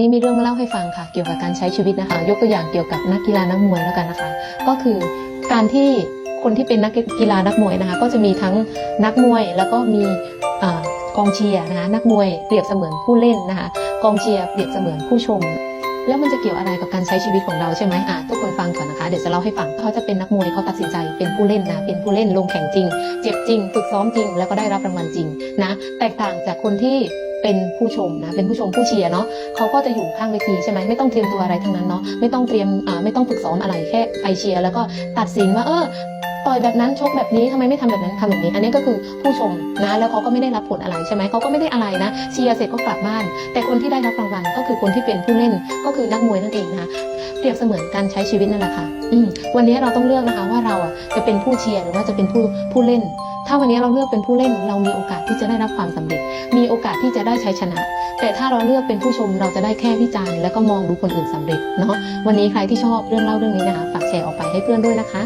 นี้มีเรื่องมาเล่าให้ฟังค่ะ เกี่ยวกับการใช้ชีวิตนะคะ ยกตัวอย่างเกี่ยวกับนักกีฬานักมวยแล้วกันนะคะ ก็คือการที่คนที่เป็นนักกีฬานักมวยนะคะ ก็จะมีทั้งนักมวยแล้วก็มีกองเชียร์นะคะนักมวยเปรียบเสมือนผู้เล่นนะคะกองเชียร์เปรียบเสมือนผู้ชม แล้วมันจะเกี่ยวอะไรกับการใช้ชีวิตของเราใช่ไหมอะทุกคนฟังก่อนนะคะเดี๋ยวจะเล่าให้ฟังเขาจะเป็นนักมวยเขาตัดสินใจเป็นผู้เล่นนะเป็นผู้เล่นลงแข่งจริง เจ็บจริงฝึกซ้อมจริง แล้วก็ได้รับรางวัลจริงนะแตกต่างจากคนที่ เป็นผู้ชมนะเป็นผู้ชมผู้เชียร์เนาะเขาก็จะอยู่ข้างเวทีใช่ไหมไม่ต้องเตรียมตัวอะไรทั้งนั้นเนาะไม่ต้องเตรียมอ่าไม่ต้องฝึกซ้อมอะไรแค่ไปเชียร์แล้วก็ตัดสินว่าเออต่อยแบบนั้นชกแบบนี้ทำไมไม่ทำแบบนั้นทำแบบนี้ อันนี้ก็คือผู้ชมนะแล้วเขาก็ไม่ได้รับผลอะไรใช่ไหมเขาก็ไม่ได้อะไรนะเชียร์เสร็จก็กลับบ้าน แต่คนที่ได้รับรางวัลก็คือคนที่เป็นผู้เล่นก็คือนักมวยนั่นเองนะคะ เปรียบเสมือนการใช้ชีวิตนั่นแหละค่ะอืวันนี้เราต้องเลือกนะคะว่าเราอะจะเป็นผู้เชียร์หรือว่าจะเป็นผู้ผู้เล่น ถ้าวันนี้เราเลือกเป็นผู้เล่น เรามีโอกาสที่จะได้รับความสำเร็จ มีโอกาสที่จะได้ใช้ชนะ แต่ถ้าเราเลือกเป็นผู้ชมเราจะได้แค่วิจารณ์แล้วก็มองดูคนอื่นสำเร็จเนาะวันนี้ใครที่ชอบเรื่องเล่าเรื่องนี้นะคะฝากแชร์ออกไปให้เพื่อนด้วยนะคะ